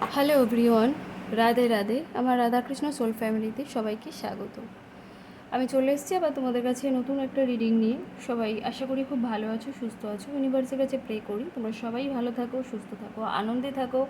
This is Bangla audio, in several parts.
হ্যালো এভরিওয়ান রাধে রাধে, আমার রাধাকৃষ্ণ সোল ফ্যামিলিতে সবাইকে স্বাগত। আমি চলে এসেছি আবার তোমাদের কাছে নতুন একটা রিডিং নিয়ে। সবাই আশা করি খুব ভালো আছো, সুস্থ আছো। ইউনিভার্সের কাছে প্রে করি, তোমরা সবাই ভালো থাকো, সুস্থ থাকো, আনন্দে থাকো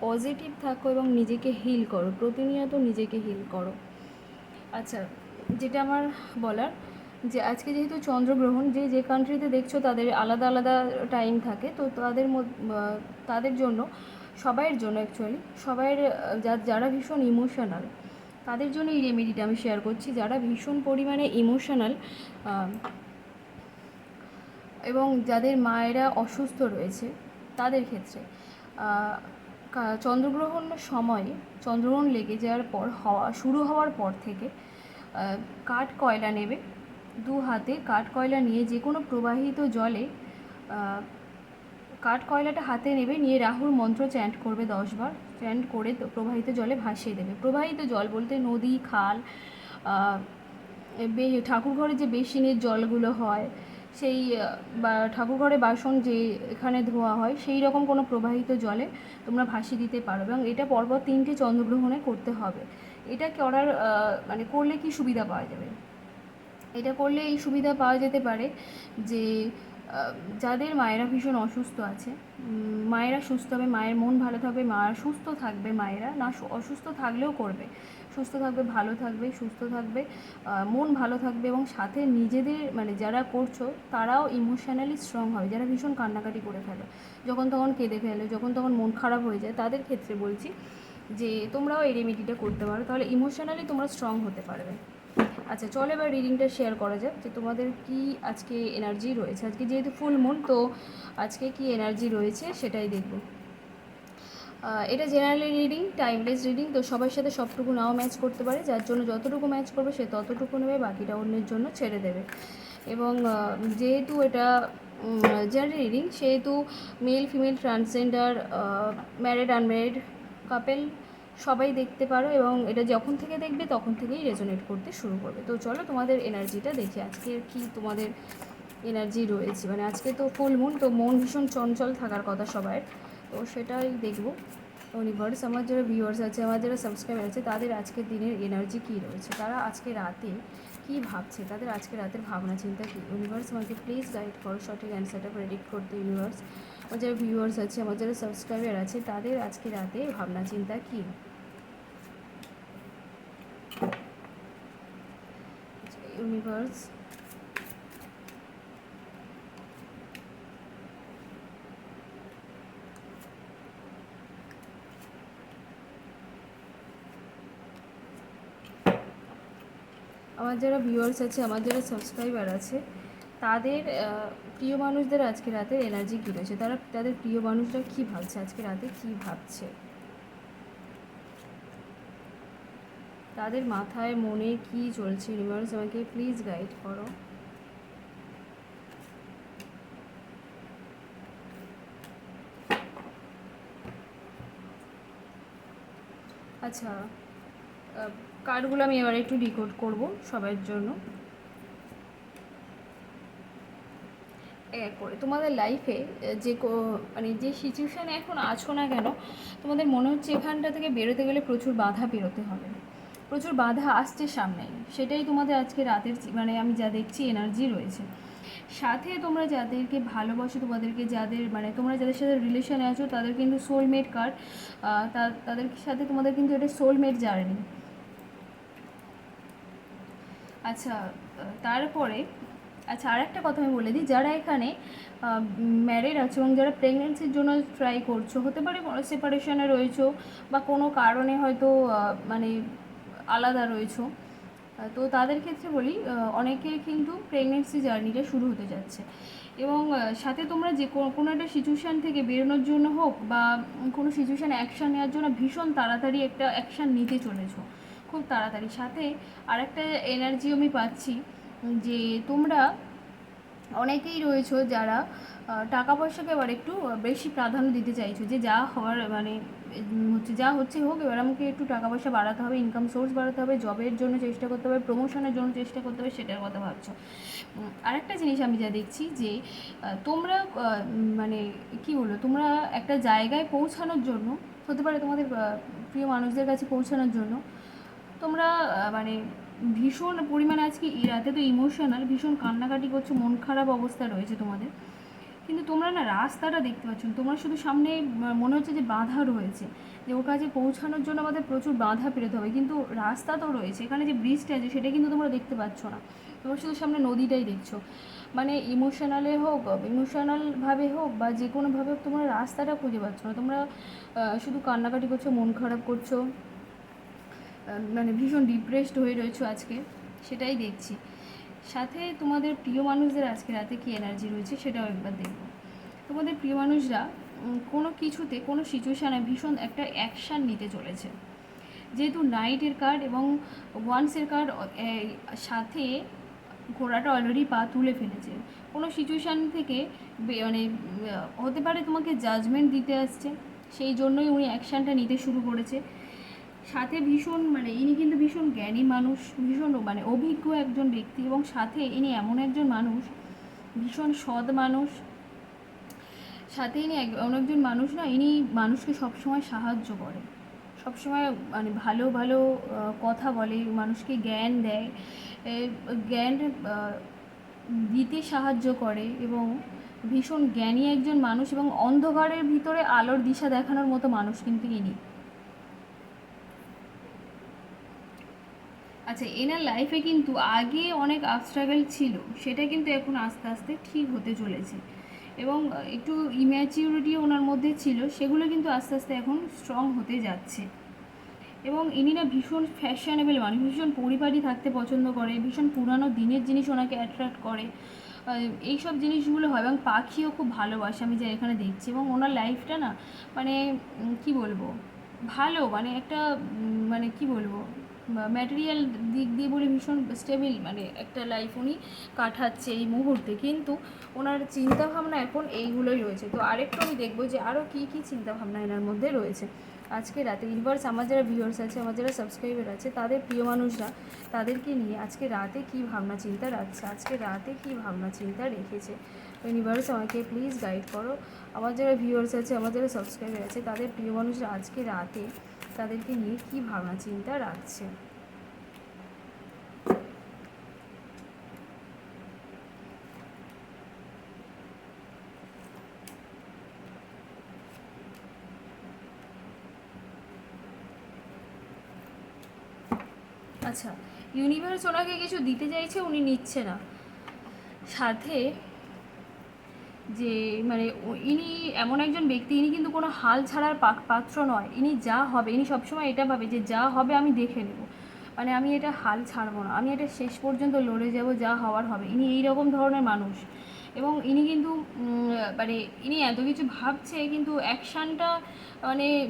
পজিটিভ থাকো এবং নিজেকে হিল করো, প্রতিনিয়ত নিজেকে হিল করো। আচ্ছা যেটা আমার বলার, যে আজকে যেহেতু চন্দ্রগ্রহণ, যে যে কান্ট্রিতে দেখছ তাদের আলাদা আলাদা টাইম থাকে, তো তাদের মধ্যে তাদের জন্য সবাইয়ের জন্য অ্যাকচুয়ালি সবাইয়ের যারা ভীষণ ইমোশনাল তাদের জন্য এই রেমেডিটা আমি শেয়ার করছি। যারা ভীষণ পরিমাণে ইমোশনাল এবং যাদের মায়েরা অসুস্থ রয়েছে, তাদের ক্ষেত্রে চন্দ্রগ্রহণ সময়ে, চন্দ্রগ্রহণ লেগে যাওয়ার পর হওয়া, শুরু হওয়ার পর থেকে কাঠ কয়লা নেবে, দু হাতে কাঠ কয়লা নিয়ে যে কোনো প্রবাহিত জলে কাঠ কয়লাটা হাতে নেবে নিয়ে রাহুর মন্ত্র চ্যান্ট করবে দশবার। চ্যান্ট করে প্রবাহিত জলে ভাসিয়ে দেবে। প্রবাহিত জল বলতে নদী খাল আহ, বে ঠাকুর ঘরে যে বেসিনের জলগুলো হয় সেই বা ঠাকুর ঘরে বাসন যে এখানে ধোয়া হয় সেই রকম কোনো প্রবাহিত জলে তোমরা ভাসিয়ে দিতে পারো এবং এটা পরপর তিনটে চন্দ্রগ্রহণে করতে হবে। এটা করার মানে করলে কি সুবিধা পাওয়া যাবে? এটা করলে এই সুবিধা পাওয়া যেতে পারে যে যাদের মায়েরা ভীষণ অসুস্থ আছে মায়েরা সুস্থ হবে, মায়ের মন ভালো থাকবে, মা সুস্থ থাকবে, মায়েরা না অসুস্থ থাকলেও করবে। সুস্থ থাকবে, ভালো থাকবে, সুস্থ থাকবে মন ভালো থাকবে এবং সাথে নিজেদের মানে যারা করছ, তারাও ইমোশনালি স্ট্রং হবে, যারা ভীষণ কান্নাকাটি করে ফেলে। যখন তখন কেঁদে ফেলে, যখন তখন মন খারাপ হয়ে যায়, তাদের ক্ষেত্রে বলছি যে তোমরাও এই রেমেডিটা করতে পারো, তাহলে ইমোশনালি তোমরা স্ট্রং হতে পারবে। আচ্ছা চলো এবার রিডিংটা শেয়ার করা যাক যে তোমাদের কি আজকে এনার্জি রয়েছে। আজকে যেহেতু ফুল মুন তো আজকে কি এনার্জি রয়েছে সেটাই দেখব। এটা জেনারেলি রিডিং টাইমলেস রিডিং তো সবার সাথে সবটুকু নাও ম্যাচ করতে পারে। যার জন্য যতটুকু ম্যাচ করবে সে ততটুকু নেবে, বাকিটা অন্যের জন্য ছেড়ে দেবে। এবং যেহেতু এটা জেনারেল রিডিং সেহেতু male female transgender married unmarried couple সবাই দেখতে পারো এবং এটা যখন থেকে দেখবে তখন থেকেই রেজোনেট করতে শুরু করবে। তো চলো তোমাদের এনার্জিটা দেখি, আজকে কি তোমাদের এনার্জি রয়েছে। মানে আজকে তো ফুল মুন তো মন ভীষণ চঞ্চল থাকার কথা সবার। তো সেটাই দেখব। ইউনিভার্স আমার যারা ভিউয়ার্স আছে, আমার যারা সাবস্ক্রাইবার আছে, তাদের আজকের দিনের এনার্জি কী রয়েছে? তারা আজকে রাতে কী ভাবছে? তাদের আজকে রাতের ভাবনা চিন্তা কী? ইউনিভার্স আমাকে প্লিজ গাইড করো, সঠিক অ্যান্সারটা প্রেডিক্ট করতে ইউনিভার্স আমার যারা ভিউয়ার্স আছে, আমার যারা সাবস্ক্রাইবার আছে, তাদের আজকে রাতে ভাবনা চিন্তা কী? ইউনিভার্স আমার যারা ভিউয়ার্স আছে, আমার যারা সাবস্ক্রাইবার আছে, তাদের প্রিয় মানুষদের আজকে রাতে এনার্জি কী রয়েছে? তারা, তাদের প্রিয় মানুষরা কী ভাবছে? আজকে রাতে কী ভাবছে? তাদের মাথায়, মনে কি চলছে? ইউনিভার্স আমাকে প্লিজ গাইড করো। আচ্ছা কার্ডগুলো আমি এবার একটু ডিকোড করব সবার জন্য। এক করে, তোমাদের লাইফে যে মানে যে সিচুয়েশানে এখন আছো না কেন, তোমাদের মনে হচ্ছে এখানটা থেকে বেরোতে গেলে প্রচুর বাধা পেরোতে হবে। প্রচুর বাধা আসছে সামনে সেটাই তোমাদের আজকে রাতের মানে আমি যা দেখছি এনার্জি রয়েছে। সাথে তোমরা যাদেরকে ভালোবাসো, তোমাদেরকে যাদের মানে তোমরা যাদের সাথে রিলেশনে আছো, তাদের কিন্তু সোলমেট কার্ড তাদের সাথে তোমাদের কিন্তু এটা সোলমেট জার্নি আচ্ছা তারপরে আচ্ছা আর একটা কথা আমি বলে দিই, যারা এখানে ম্যারিড আছে এবং যারা প্রেগনেন্সির জন্য ট্রাই করছ, হতে পারে কোনো সেপারেশনে রয়েছো বা কোনো কারণে হয়তো মানে আলাদা রয়েছো। তো তাদের ক্ষেত্রে বলি অনেকে অনেকের কিন্তু প্রেগনেন্সি জার্নিটা শুরু হতে যাচ্ছে। এবং সাথে তোমরা যে কোনো একটা সিচুয়েশান থেকে বেরোনোর জন্য হোক বা কোনো সিচুয়েশান অ্যাকশান নেওয়ার জন্য ভীষণ তাড়াতাড়ি একটা অ্যাকশান নিতে চলেছো, খুব তাড়াতাড়ি। সাথে আরেকটা এনার্জি আমি পাচ্ছি যে তোমরা অনেকেই রয়েছো যারা টাকা পয়সাকে এবার একটু বেশি প্রাধান্য দিতে চাইছো যে যা হওয়ার মানে হচ্ছে যা হচ্ছে হোক, এবার আমাকে একটু টাকা পয়সা বাড়াতে হবে ইনকাম সোর্স বাড়াতে হবে জবের জন্য চেষ্টা করতে হবে প্রমোশনের জন্য চেষ্টা করতে হবে, সেটার কথা ভাবছ। আরেকটা জিনিস আমি যা দেখছি যে তোমরা মানে কি বলব, তোমরা একটা জায়গায় পৌঁছানোর জন্য, হতে পারে তোমাদের প্রিয় মানুষদের কাছে পৌঁছানোর জন্য, তোমরা মানে ভীষণ পরিমাণে আজকে রাতে তো ইমোশনাল ভীষণ কান্নাকাটি করছ, মন খারাপ অবস্থা রয়েছে তোমাদের। কিন্তু তোমরা না রাস্তাটা দেখতে পাচ্ছ তোমরা শুধু সামনে মনে হচ্ছে যে বাধা রয়েছে, যে ওর কাছে পৌঁছানোর জন্য আমাদের প্রচুর বাধা পেরোতে হবে। কিন্তু রাস্তা তো রয়েছে, এখানে যে ব্রিজটা আছে, সেটা কিন্তু তোমরা দেখতে পাচ্ছ না। তোমরা শুধু সামনে নদীটাই দেখছ। মানে ইমোশনালে হোক ইমোশনালভাবে হোক, বা যে কোনোভাবে হোক, তোমরা রাস্তাটা খুঁজে পাচ্ছ না। তোমরা শুধু কান্নাকাটি করছ, মন খারাপ করছ। মানে ভীষণ ডিপ্রেসড হয়ে রয়েছো আজকে, সেটাই দেখছি। সাথে তোমাদের প্রিয় মানুষদের আজকে রাতে কী এনার্জি রয়েছে সেটাও একবার দেখব। তোমাদের প্রিয় মানুষরা কোনো কিছুতে, কোনো সিচুয়েশানে ভীষণ একটা অ্যাকশান নিতে চলেছে। যেহেতু নাইটের কার্ড এবং ওয়ান্সের কার্ড সাথে ঘোড়াটা অলরেডি পা তুলে ফেলেছে। কোনো সিচুয়েশান থেকে মানে হতে পারে তোমাকে জাজমেন্ট দিতে আসছে, সেই জন্যই উনি অ্যাকশানটা নিতে শুরু করেছে। সাথে ভীষণ মানে ইনি কিন্তু ভীষণ জ্ঞানী মানুষ, ভীষণ মানে অভিজ্ঞ একজন ব্যক্তি এবং সাথে ইনি এমন একজন মানুষ, ভীষণ সৎ মানুষ। সাথে ইনি একজন মানুষ না, ইনি মানুষকে সবসময় সাহায্য করে। সবসময় মানে ভালো ভালো কথা বলে, মানুষকে জ্ঞান দেয়। জ্ঞান দিতে সাহায্য করে এবং ভীষণ জ্ঞানী একজন মানুষ এবং অন্ধকারের ভিতরে আলোর দিশা দেখানোর মতো মানুষ কিন্তু ইনি। আচ্ছা এনার লাইফে কিন্তু আগে অনেক আপ ছিল সেটা কিন্তু এখন আস্তে আস্তে ঠিক হতে চলেছে। এবং একটু ইম্যাচিউরিটি ওনার মধ্যে ছিল সেগুলো কিন্তু আস্তে আস্তে এখন স্ট্রং হতে যাচ্ছে। এবং ইনি না ভীষণ ফ্যাশনেবল মানুষ ভীষণ পরিবারই থাকতে পছন্দ করে ভীষণ পুরানো দিনের জিনিস ওনাকে অ্যাট্রাক্ট করে। আহ, এইসব জিনিসগুলো হয় এবং পাখিও খুব ভালোবাসে আমি যা এখানে দেখছি। এবং ওনার লাইফটা না মানে কি বলব? ভালো মানে একটা মানে কি বলব? ম্যাটেরিয়াল দিক দিয়ে বলে ভীষণ স্টেবিল মানে একটা লাইফ উনি কাটাচ্ছে এই মুহূর্তে। কিন্তু ওনার চিন্তাভাবনা এখন এইগুলোই রয়েছে। তো আরেকটু আমি দেখব যে আরও কী কী চিন্তাভাবনা এনার মধ্যে রয়েছে। আজকে রাতে ইনভার্স আমার যারা ভিউয়ার্স আছে, আমার যারা সাবস্ক্রাইবার আছে, তাদের প্রিয় মানুষরা, তাদেরকে নিয়ে আজকে রাতে কী ভাবনা চিন্তা রাখছে, আজকে রাতে কী ভাবনা চিন্তা রেখেছে? ইউনিভার্স আমাকে প্লিজ গাইড করো। আমার যারা ভিউয়ার্স আছে, আমার যারা সাবস্ক্রাইবার আছে, তাদের প্রিয় মানুষরা আজকে রাতে তাদেরকে নিয়ে কী ভাবনা, চিন্তা রাখছে? আচ্ছা ইউনিভার্স ওনাকে কিছু দিতে চাইছে, উনি নিচ্ছে না। সাথে যে মানে ইনি এমন একজন ব্যক্তি, ইনি কিন্তু কোনো হাল ছাড়ার পাত্র নয়। ইনি যা হবে, ইনি সবসময় এটা ভাবে যে, যা হবে আমি দেখে নেব। মানে আমি এটা হাল ছাড়বো না। আমি এটা শেষ পর্যন্ত লড়ে যাব, যা হওয়ার হবে। ইনি এই রকম ধরনের মানুষ। এবং ইনি কিন্তু মানে ইনি এত কিছু ভাবছে, কিন্তু অ্যাকশানটা মানে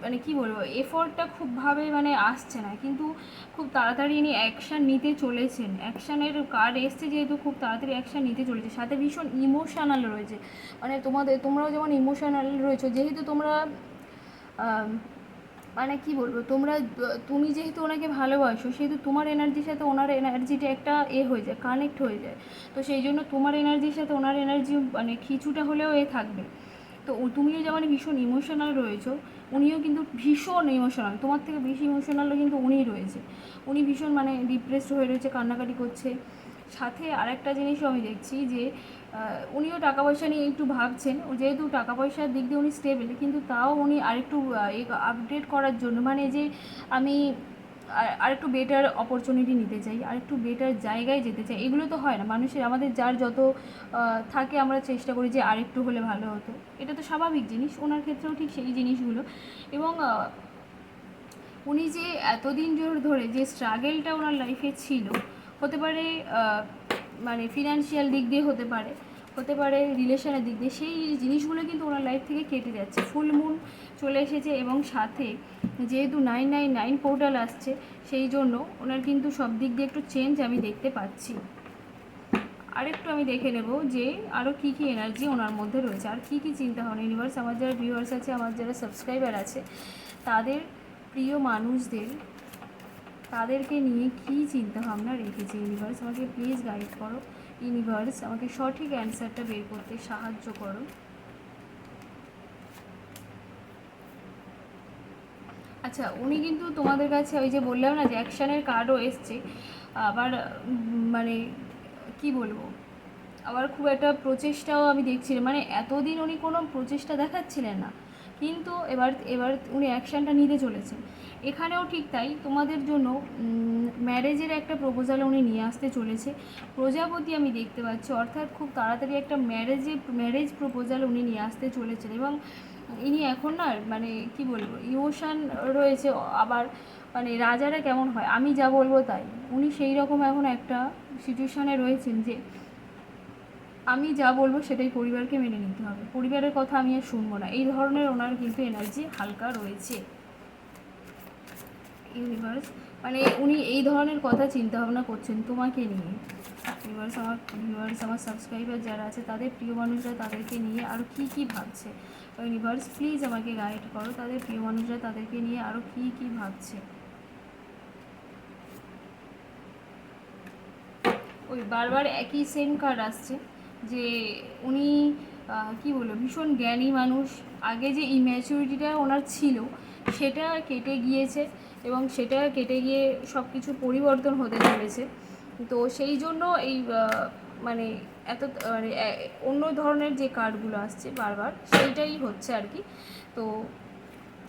মানে- কি বলব, এফোর্টটা খুবভাবে মানে আসছে না। কিন্তু খুব তাড়াতাড়ি ইনি অ্যাকশান নিতে চলেছেন। অ্যাকশানের কার্ড এসছে যেহেতু খুব তাড়াতাড়ি অ্যাকশান নিতে চলেছে। সাথে ভীষণ ইমোশনাল রয়েছে। মানে তোমাদের, তোমরাও যেমন ইমোশনাল রয়েছে, যেহেতু তোমরা মানে কি বলব, তোমরা, তুমি যেহেতু ওনাকে ভালোবাসো, সেহেতু তোমার এনার্জির সাথে ওনার এনার্জিটা একটা এ হয়ে যায় কানেক্ট হয়ে যায়। তো সেই জন্য তোমার এনার্জির সাথে ওনার এনার্জি মানে কিছুটা হলেও এ থাকবে। তো তুমিও যেমন ভীষণ ইমোশনাল রয়েছো, উনিও কিন্তু ভীষণ ইমোশনাল তোমার থেকে বেশি ইমোশনালও কিন্তু উনিই রয়েছে। উনি ভীষণ মানে ডিপ্রেসড হয়ে রয়েছে, কান্নাকাটি করছে। সাথে আরেকটা জিনিসও আমি দেখছি যে উনিও টাকা পয়সা নিয়ে একটু ভাবছেন। যেহেতু টাকা পয়সার দিক দিয়ে উনি স্টেবল কিন্তু তাও উনি আরেকটু আপডেট করার জন্য মানে যে আমি আর- আরেকটু বেটার অপরচুনিটি নিতে চাই, আরেকটু বেটার জায়গায় যেতে চাই, এগুলো তো হয় না। মানুষের, আমাদের যার যত থাকে, আমরা চেষ্টা করি যে আরেকটু হলে ভালো হতো। এটা তো স্বাভাবিক জিনিস, ওনার ক্ষেত্রেও ঠিক সেই জিনিসগুলো। এবং উনি যে এতদিন জোর ধরে যে স্ট্রাগেলটা ওনার লাইফে ছিল হতে পারে মানে ফিনান্সিয়াল দিক দিয়ে হতে পারে হতে পারে রিলেশনের দিক দিয়ে। সেই জিনিসগুলো কিন্তু ওনার লাইফ থেকে কেটে যাচ্ছে। ফুল মুন চলে এসেছে এবং সাথে যেহেতু নাইন নাইন নাইন পোর্টাল আসছে, সেই জন্য ওনার কিন্তু সব দিক দিয়ে একটু চেঞ্জ আমি দেখতে পাচ্ছি। আরেকটু আমি দেখে নেব যে আরও কী কী এনার্জি ওনার মধ্যে রয়েছে। আর কী কী চিন্তা ভাবনা? ইউনিভার্স আমার যারা ভিউয়ার্স আছে, আমার যারা সাবস্ক্রাইবার আছে, তাদের প্রিয় মানুষদের তাদেরকে নিয়ে কী চিন্তা ভাবনা রেখেছে ইউনিভার্স আমাকে প্লিজ গাইড করো। ইউনিভার্স আমাকে সঠিক অ্যান্সারটা বের করতে সাহায্য করো। আচ্ছা উনি কিন্তু তোমাদের কাছে ওই যে বললাম না যে অ্যাকশানের কার্ডও এসছে। আবার মানে কি বলব? আবার খুব একটা প্রচেষ্টাও আমি দেখছিলাম মানে এতদিন উনি কোনো প্রচেষ্টা দেখাচ্ছিলেন না। কিন্তু এবার এবার উনি অ্যাকশানটা নিতে চলেছেন। এখানেও ঠিক তাই, তোমাদের জন্য ম্যারেজের একটা প্রপোজাল উনি নিয়ে আসতে চলেছে। প্রজাপতি আমি দেখতে পাচ্ছি, অর্থাৎ খুব তাড়াতাড়ি একটা ম্যারেজে ম্যারেজ প্রপোজাল উনি নিয়ে আসতে চলেছেন এবং ইনি এখন না মানে কি বলব ইমোশান রয়েছে, আবার মানে রাজারা কেমন হয়, আমি যা বলব তাই। উনি সেই রকম এখন একটা সিচুয়েশানে রয়েছেন যে আমি যা বলব সেটাই পরিবারকে মেনে নিতে হবে। পরিবারের কথা আমি আর শুনব না। এই ধরনের ওনার কিন্তু এনার্জি হালকা রয়েছে। ইউনিভার্স মানে উনি এই ধরনের কথা চিন্তা ভাবনা করছেন তোমাকে নিয়ে। ইউনিভার্স আমার ভিউয়ার্স আমার সাবস্ক্রাইবার যারা আছে, তাদের প্রিয় মানুষরা তাদেরকে নিয়ে আরও কী কী ভাবছে? ইউনিভার্স প্লিজ আমাকে গাইড করো। তাদের প্রিয় মানুষরা তাদেরকে নিয়ে আরও কী কী ভাবছে? ওই বারবার একই সেম কার্ড আসছে। যে উনি কি বলব, ভীষণ জ্ঞানী মানুষ। আগে যে ইম্যাচুরিটিটা ওনার ছিল, সেটা কেটে গিয়েছে এবং সেটা কেটে গিয়ে সব কিছু পরিবর্তন হতে চলেছে। তো সেই জন্য এই মানে এত মানে অন্য ধরনের যে কার্ডগুলো আসছে বারবার, সেইটাই হচ্ছে আর কি। তো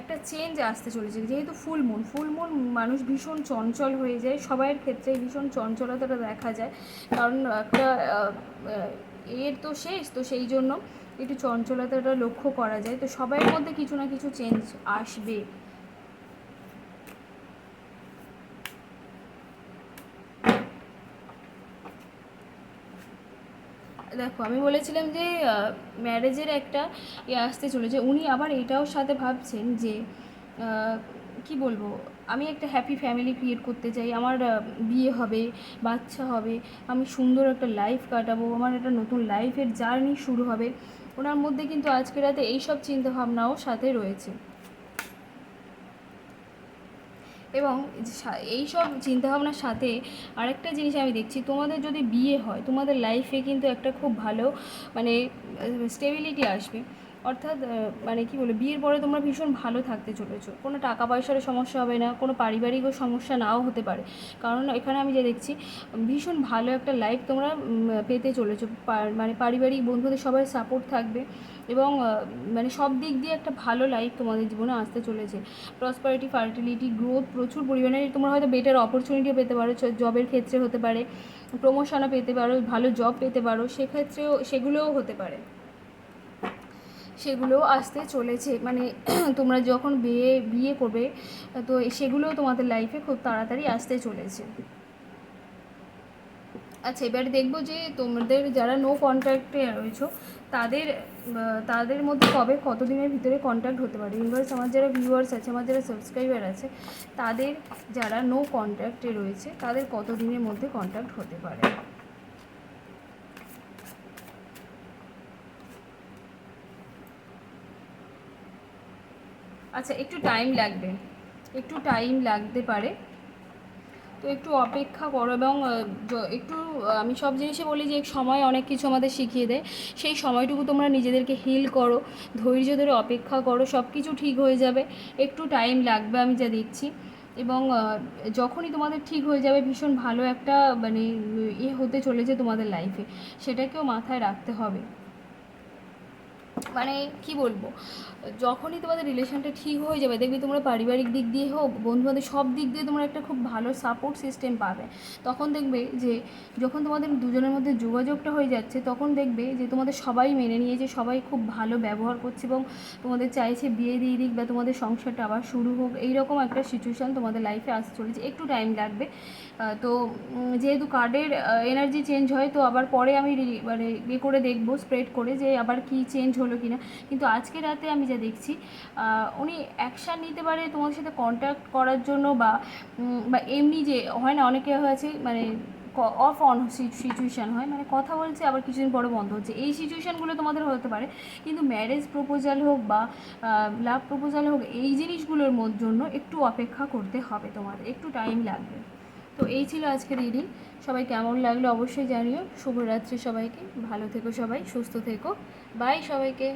একটা চেঞ্জ আসতে চলেছে, যেহেতু ফুল মুন ফুল মুন মানুষ ভীষণ চঞ্চল হয়ে যায়, সবাইয়ের ক্ষেত্রে ভীষণ চঞ্চলতাটা দেখা যায়। কারণ একটা এর তো শেষ, তো সেই জন্য একটু চঞ্চলতাটা লক্ষ্য করা যায়। তো সবাইয়ের মধ্যে কিছু না কিছু চেঞ্জ আসবে। দেখো, আমি বলেছিলাম যে ম্যারেজের একটা ইয়ে আসতে চলেছে। উনি আবার এটাও সাথে ভাবছেন যে কি বলব? আমি একটা হ্যাপি ফ্যামিলি ক্রিয়েট করতে চাই, আমার বিয়ে হবে, বাচ্চা হবে, আমি সুন্দর একটা লাইফ কাটাবো, আমার একটা নতুন লাইফের জার্নি শুরু হবে। ওনার মধ্যে কিন্তু আজকে রাতে এইসব চিন্তাভাবনাও সাথে রয়েছে। এবং সা- এই চিন্তাভাবনার সাথে আরেকটা জিনিস আমি দেখছি, তোমাদের যদি বিয়ে হয়, তোমাদের লাইফে কিন্তু একটা খুব ভালো মানে স্টেবিলিটি আসবে। অর্থাৎ মানে কি বলে বিয়ের পরে তোমরা ভীষণ ভালো থাকতে চলেছো। কোনো টাকা পয়সার সমস্যা হবে না, কোনো পারিবারিকও সমস্যা নাও হতে পারে। কারণ এখানে আমি যে দেখছি, ভীষণ ভালো একটা লাইফ তোমরা পেতে চলেছো। মানে পারিবারিক বন্ধুদের সবাই সাপোর্ট থাকবে এবং মানে সব দিক দিয়ে একটা ভালো লাইফ তোমাদের জীবনে আসতে চলেছে। প্রসপারিটি ফার্টিলিটি গ্রোথ প্রচুর পরিমাণে তোমরা হয়তো বেটার অপরচুনিটিও পেতে পারো জবের ক্ষেত্রে হতে পারে প্রমোশনও পেতে পারো, ভালো জব পেতে পারো, সেক্ষেত্রেও সেগুলোও হতে পারে। সেগুলোও আসতে চলেছে। মানে তোমরা যখন বিয়ে বিয়ে করবে, তো সেগুলোও তোমাদের লাইফে খুব তাড়াতাড়ি আসতে চলেছে। আচ্ছা এবারে দেখব যে তোমাদের যারা নো কন্ট্যাক্টে রয়েছো, তাদের তাদের মধ্যে কবে কত দিনের ভিতরে কন্ট্যাক্ট হতে পারে? ইউনিভার্স আমার যারা ভিউয়ার্স আছে, আমার যারা সাবস্ক্রাইবার আছে, তাদের যারা নো কন্ট্যাক্টে রয়েছে, তাদের কত দিনের মধ্যে কন্ট্যাক্ট হতে পারে? আচ্ছা একটু টাইম লাগবে। একটু টাইম লাগতে পারে। তো একটু অপেক্ষা করো এবং একটু আমি সব জিনিসে বলি যে সময় অনেক কিছু আমাদের শিখিয়ে দেয়। সেই সময়টুকু তোমরা নিজেদেরকে হিল করো, ধৈর্য ধরে অপেক্ষা করো সব কিছু ঠিক হয়ে যাবে। একটু টাইম লাগবে আমি যা দেখছি। এবং যখনই তোমাদের ঠিক হয়ে যাবে, ভীষণ ভালো একটা মানে ইয়ে হতে চলেছে তোমাদের লাইফে সেটাকেও মাথায় রাখতে হবে। মানে কি বলব? যখনই তোমাদের রিলেশনটা ঠিক হয়ে যাবে, দেখবে তোমরা পারিবারিক দিক দিয়ে হোক, বন্ধুবান্ধব সব দিক দিয়ে তোমরা একটা খুব ভালো সাপোর্ট সিস্টেম পাবে। তখন দেখবে যে, যখন তোমাদের দুজনের মধ্যে যোগাযোগটা হয়ে যাচ্ছে, তখন দেখবে যে তোমাদের সবাই মেনে নিয়েছে, সবাই খুব ভালো ব্যবহার করছে এবং তোমাদের চাইছে বিয়ে দিয়ে দিক বা তোমাদের সংসারটা আবার শুরু হোক, এইরকম একটা সিচুয়েশান তোমাদের লাইফে আসতে চলেছে। একটু টাইম লাগবে। তো যেহেতু কার্ডের এনার্জি চেঞ্জ হয়, তো আবার পরে আমি মানে ইয়ে করে দেখব স্প্রেড করে যে আবার কি চেঞ্জ হলো কি না কিন্তু আজকে রাতে আমি যা দেখছি উনি অ্যাকশান নিতে পারে তোমার সাথে কন্ট্যাক্ট করার জন্য বা বা এমনি যে, হয় না, অনেকে হয়েছে মানে অফ অন সিচুয়েশান হয় মানে কথা বলছে, আবার কিছুদিন পরে বন্ধ হচ্ছে। এই সিচুয়েশানগুলো তোমাদের হতে পারে, কিন্তু ম্যারেজ প্রপোজাল হোক বা লাভ প্রপোজাল হোক, এই জিনিসগুলোর জন্য একটু অপেক্ষা করতে হবে তোমাদের, একটু টাইম লাগবে। তো এই ছিল আজকের রিডিং। সবাই কেমন লাগল অবশ্যই জানিও। শুভরাত্রি সবাইকে। ভালো থেকো সবাই, সুস্থ থেকো। বাই সবাইকে।